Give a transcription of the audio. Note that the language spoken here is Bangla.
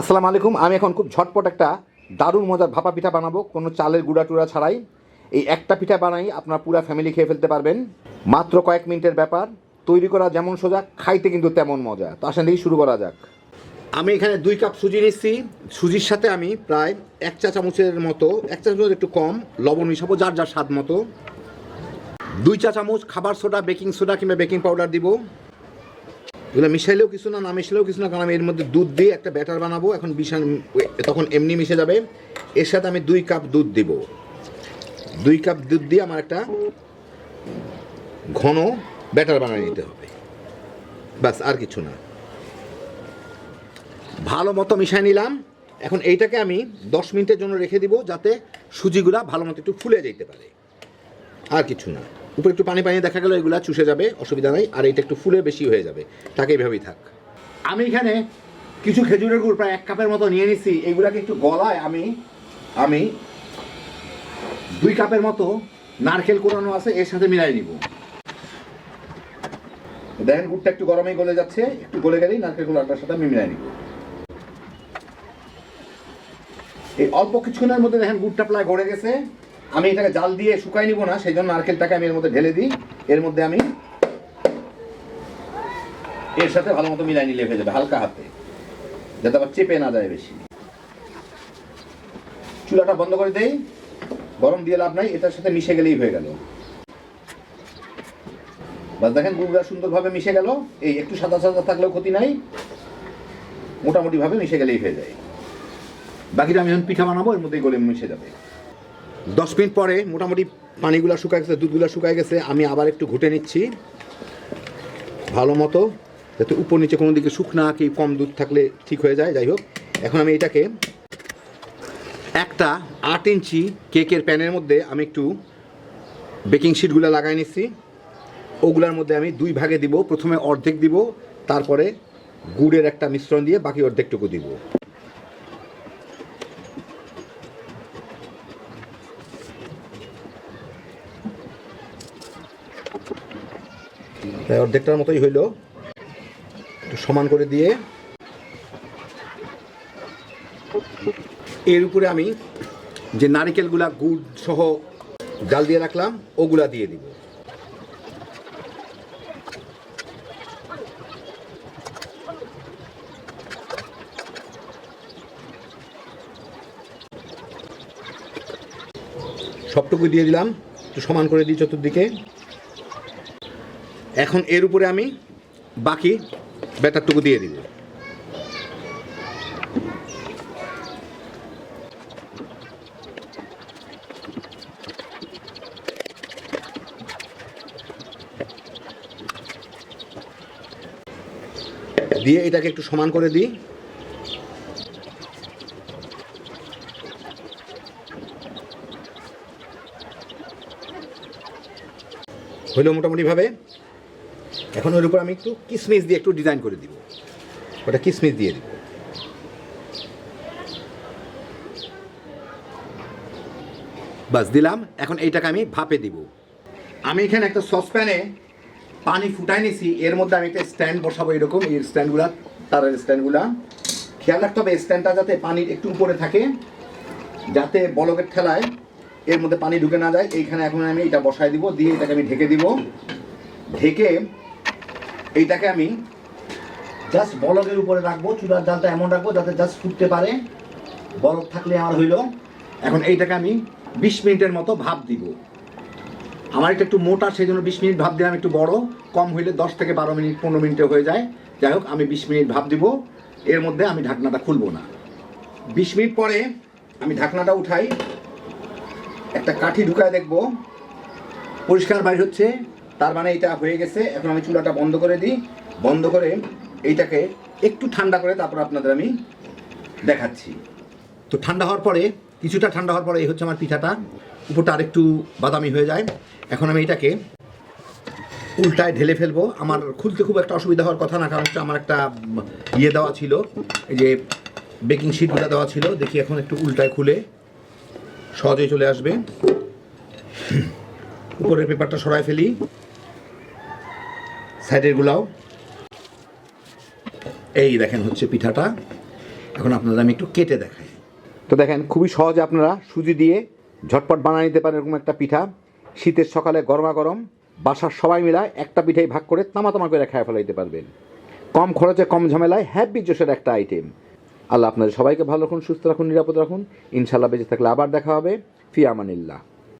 আসসালামু আলাইকুম। আমি এখন খুব ঝটপট একটা দারুণ মজার ভাপা পিঠা বানাবো। কোনো চালের গুঁড়া টুড়া ছাড়াই। এই একটা পিঠা বানাই, আপনার পুরো ফ্যামিলি খেয়ে ফেলতে পারবেন। মাত্র কয়েক মিনিটের ব্যাপার। তৈরি করা যেমন সোজা, খাইতে কিন্তু তেমন মজা। তো আসেন দেখি শুরু করা যাক। আমি এখানে দুই কাপ সুজি নিচ্ছি। সুজির সাথে আমি প্রায় এক চা চামচের মতো, এক চা চামচের একটু কম লবণ মিশাবো, যার যার স্বাদ মতো। দুই চা চামচ খাবার সোডা, বেকিং সোডা কিংবা বেকিং পাউডার দিব। এগুলো মিশাইলেও কিছু না না মিশালেও কিছু না, কারণ আমি এর মধ্যে দুধ দিয়ে একটা ব্যাটার বানাবো। এখন বিশাল, তখন এমনি মিশে যাবে। এর সাথে আমি দুই কাপ দুধ দিব। দুই কাপ দুধ দিয়ে আমার একটা ঘন ব্যাটার বানিয়ে নিতে হবে। ব্যাস, আর কিছু না। ভালো মতো মিশাই নিলাম। এখন এইটাকে আমি দশ মিনিটের জন্য রেখে দিব, যাতে সুজিগুলা ভালো মতো একটু ফুলে যেতে পারে। আর কিছু না। উপরে একটু পানি পানি দেখা গেল, এগুলা চুষে যাবে, অসুবিধা নাই, আর এটা একটু ফুলে বেশি হয়ে যাবে। তাকে এইভাবেই থাক। আমি এখানে কিছু খেজুরের গুড় প্রায় এক কাপের মতো নিয়ে নিছি, এগুলাকে একটু গলায় আমি আমি দুই কাপের মতো নারকেল কোরানো আছে, এর সাথে মিলাই নিব। দেখেন গুড়টা একটু গরমেই গলে যাচ্ছে, একটু গলে গেলেই নারকেল কোরানোর সাথে আমি মিলাই নিব। এই অল্প কিছুক্ষণের মধ্যে দেখেন গুড়টা প্রায় গড়ে গেছে। আমি এটাকে জাল দিয়ে শুকাই নিব না, সেই জন্য নারকেলটাকে আমি এর মধ্যে ঢেলে দিই। এর মধ্যে আমি এর সাথে ভালো মতো মিলাই নিলে হয়ে যাবে হালকা হাতে, যাতে আবার চেপে না যায় বেশি। চুলাটা বন্ধ করে দেই, গরম দিয়ে লাভ নাই, এটার সাথে মিশে গেলেই হয়ে গেল। বাস দেখেন গুড়টা সুন্দরভাবে মিশে গেল, এই একটু সাদা সাদা থাকলেও ক্ষতি নাই মোটামুটি ভাবে মিশে গেলেই হয়ে যায়। বাকিটা আমি এখন পিঠা বানাবো, এর মধ্যেই গলে মিশে যাবে। দশ মিনিট পরে মোটামুটি পানিগুলো শুকায় গেছে, দুধগুলো শুকায় গেছে, আমি আবার একটু ঘুটে নিচ্ছি। ভালো মতো, যাতে উপর নিচে কোনো দিকে শুকনা কি কম দুধ থাকলে ঠিক হয়ে যায়, যাই হোক। এখন আমি এটাকে একটা আট ইঞ্চি কেকের প্যানের মধ্যে আমি একটু বেকিং শিটগুলো লাগাই নিচ্ছি। ওগুলোর মধ্যে আমি দুই ভাগে দিব, প্রথমে অর্ধেক দিব, তারপরে গুড়ের একটা মিশ্রণ দিয়ে বাকি অর্ধেকটুকু দিব। অর্ধেকটার মতোই হইল। একটু সমান করে দিয়ে। এর উপরে আমি যে নারিকেলগুলা, গুড় সহ জাল দিয়ে রাখলাম, ওগুলা দিয়ে দিব। সবটুকু দিয়ে দিলাম। একটু সমান করে দিই চতুর্দিকে। এখন এর উপরে আমি বাকি ব্যাটারটুকু দিয়ে দিব। দিয়ে এটাকে একটু সমান করে দিই। হইল মোটামুটিভাবে এখন ওর উপর আমি একটু কিসমিস দিয়ে একটু ডিজাইন করে দিব। ওটা কিসমিস দিয়ে দিব। বাস, দিলাম। এখন এইটাকে আমি ভাপে দিব। আমি এখানে একটা সসপ্যানে পানি ফুটাই নিছি। এর মধ্যে আমি একটা স্ট্যান্ড বসাবো এরকম। এই স্ট্যান্ডগুলা, তারের স্ট্যান্ডগুলা। খেয়াল রাখতে হবে, স্ট্যান্ডটা যাতে পানির একটু উপরে থাকে, যাতে বলকের ঠেলায় এর মধ্যে পানি ঢুকে না যায়। এইখানে এখন আমি এটা বসাই দিব। দিয়ে এটাকে আমি ঢেকে দিব। ঢেকে এইটাকে আমি জাস্ট বলকের উপরে রাখব, চুলার জালটা এমন রাখব যাতে জাস্ট ফুটতে পারে। বলক থাকলে আমার হইল। এখন এইটাকে আমি বিশ মিনিটের মতো ভাপ দিব। আমার এটা একটু মোটা সেই জন্য বিশ মিনিট ভাপ দিলাম একটু বড়। কম হইলে দশ থেকে বারো মিনিট, পনেরো মিনিটে হয়ে যায়। যাই হোক, আমি বিশ মিনিট ভাপ দিব। এর মধ্যে আমি ঢাকনাটা খুলবো না। বিশ মিনিট পরে আমি ঢাকনাটা উঠাই। একটা কাঠি ঢুকায় দেখব। পরিষ্কার বাইর হচ্ছে। তার মানে এটা হয়ে গেছে। এখন আমি চুলাটা বন্ধ করে দিই। বন্ধ করে এইটাকে একটু ঠান্ডা করে তারপর আপনাদের আমি দেখাচ্ছি। তো ঠান্ডা হওয়ার পরে, কিছুটা ঠান্ডা হওয়ার পরে এই হচ্ছে আমার পিঠাটা। উপরটা আরেকটু বাদামি হয়ে যায়। এখন আমি এটাকে উল্টায় ঢেলে ফেলব। আমার খুলতে খুব একটা অসুবিধা হওয়ার কথা না, কারণ হচ্ছে আমার একটা ইয়ে দেওয়া ছিল। এই যে বেকিং শিটগুলো দেওয়া ছিল, দেখি এখন একটু উল্টায় খুলে সহজেই চলে আসবে। উপরের পেপারটা সরাই ফেলি। সাইডের গুলাও। এই দেখেন হচ্ছে পিঠাটা। এখন আপনাদের আমি একটু কেটে দেখাই। তো দেখেন, খুবই সহজে আপনারা সুজি দিয়ে ঝটপট বানিয়ে নিতে পারেন এরকম একটা পিঠা। শীতের সকালে গরমা গরম বাসার সবাই মিলায় একটা পিঠাই ভাগ করে তামা তামা করে খেয়ে ফেলাইতে পারবেন। কম খরচে, কম ঝামেলায় হ্যাপি জোশের একটা আইটেম আল্লাহ আপনাদের সবাইকে ভালো রাখুন, সুস্থ রাখুন, নিরাপদ রাখুন। ইনশাল্লাহ বেঁচে থাকলে আবার দেখা হবে। ফি আমানিল্লাহ